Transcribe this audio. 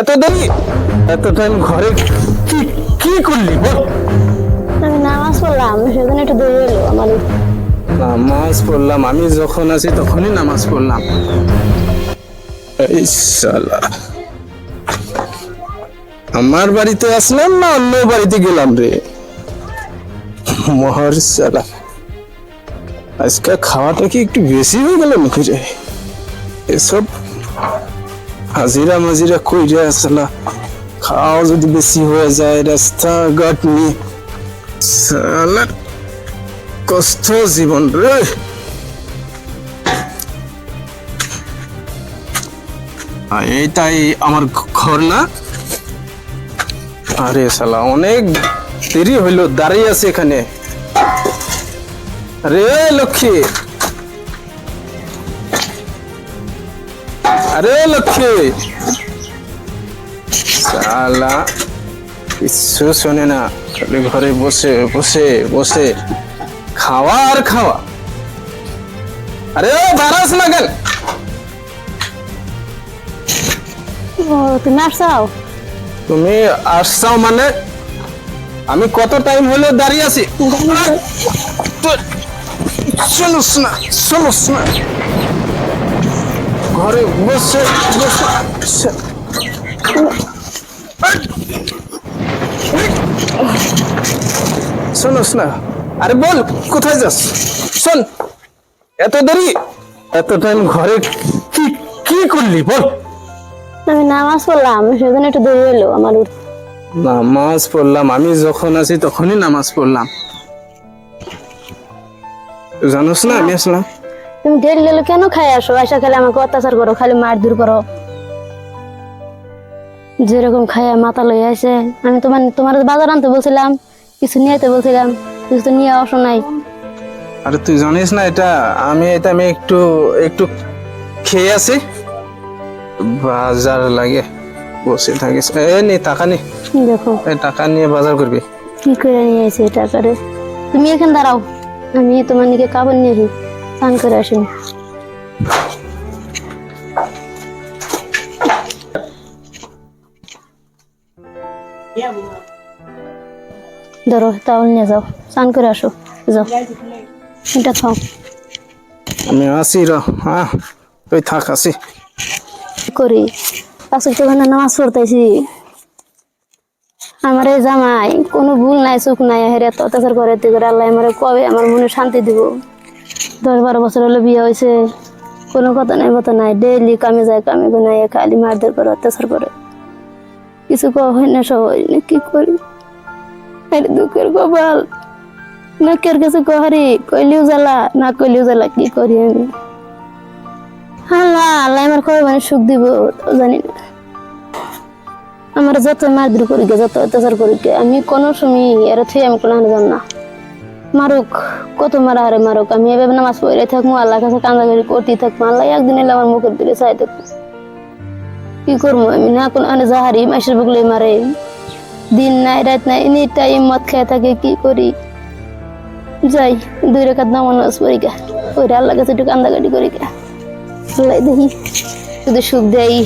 এত দেরি এত টাইম ঘরে কি কি করলি বল? আমি নামাজ পড়লাম সেখানে একটু দৌড়ে এলো আমার। নামাজ পড়লাম আমি যখন আছি তখনই নামাজ পড়লাম। এই শালা। আমার বাড়িতে আসলাম না অন্য বাড়িতে গেলাম রে? মহর শালা। আজকে খাওয়াটা কি একটু বেশি হয়ে গেল রে? এসব হাজিরা মাজিরা কইরে আসলা। খাওয়া যদি বেশি হয়ে যায় রাস্তাঘাট নিয়ে শালার কষ্ট জীবন রে। এইটাই আমার ঘর না? আরে শালা অনেক দেরি হইল, দাঁড়িয়ে আছে এখানে। রে লক্ষ্মী। আরে লক্ষ্মী। শালা কিচ্ছু শোনে না। খালি ঘরে বসে বসে বসে। খাওয়া আর খাওয়া। আরে বারাস না তুমি আসছাও তুমি আসছাও মানে? আমি কত টাইম হলো দাঁড়িয়ে আছি? শুনুস না শুনুস না। ঘরে বসে বসে। শুনুস না আরে বল কোথায় যাস? শোন এত দেরি? এত টাইম ঘরে কি কি করলি বল। আমি নামাজ পড়লাম সেখানে একটু দৌড়ে এলো আমার নামাজ পড়লাম আমি যখন আছি তখনই নামাজ পড়লাম। জানোস না আমি আসলাম। তুমি ডেলি ডেলি কেন খাই আসো? আসা খালি আমাকে অত্যাচার করো খালি মারধর করো। যেরকম খাইয়া মাথা লই আছে আমি তোমার তোমার বাজার আনতে বলছিলাম কিছু নিয়ে আইতে বলছিলাম কিছু তো নিয়ে আসো নাই। আরে তুই জানিস না এটা আমি এটা আমি একটু একটু খেয়ে আছি বাজার লাগে বসে থাকিস। এ নে টাকা নে। দেখো। এই টাকা নিয়ে বাজার করবি। কি করে নিয়ে এসে এটা করে তুমি এখানে দাঁড়াও আমি তোমার নিকে কাপড় নিয়ে আসি। স্নান করে আসি ধরো তাহলে নিয়ে যাও। স্নান করে আসো। যাও। এটা খাও। আমি আসি র হ্যাঁ তুই থাক আসি। করি। পাঁচ ওখানে নামাজ পড়তেছি। আমার এই জামাই কোনো ভুল নাই চুক নাই হেরে অত্যাচার করে তুই করে আল্লাহ আমার কবে আমার মনে শান্তি দিব? দশ বারো বছর হলো বিয়ে হয়েছে। কোনো কথা নাই কথা নাই। ডেইলি কামে যায়, কামে গো নাই খালি মারধর করে, অত্যাচার করে। কিছু কওয়া হয় না সবাই, না কি করি? আরে দুঃখের কপাল। লোকের কাছে কহারি কইলিও জ্বালা, না কইলিও জ্বালা, কি করি আমি? আল্লাহ আল্লাহ আমার কবে মানে সুখ দিব জানি না। আমার যত মারধর করি যত অত্যাচার করি আমি কোনো সময় এর থেকে আমি কোনো জান না। মারুক, কত মারা হারে মারুক? আমি এভাবে নামাজ পড়ে থাকব আল্লাহ কাছে কান্দাকারি করতেই থাকব। আল্লাহ একদিন এলে আমার মুখের দিকে চাই থাকব কি করব আমি? না, কোনো আনে যাহারি মাসের বগলে মারে। দিন নাই, রাত নাই, এনি টাইম মদ খেয়ে থাকে, কি করি? যাই, দুই রেখাত নামাজ পড়ি গা। ওই আল্লাহ কাছে একটু কান্দাকাটি করি গা। দেখি শুধু সুখ দেয়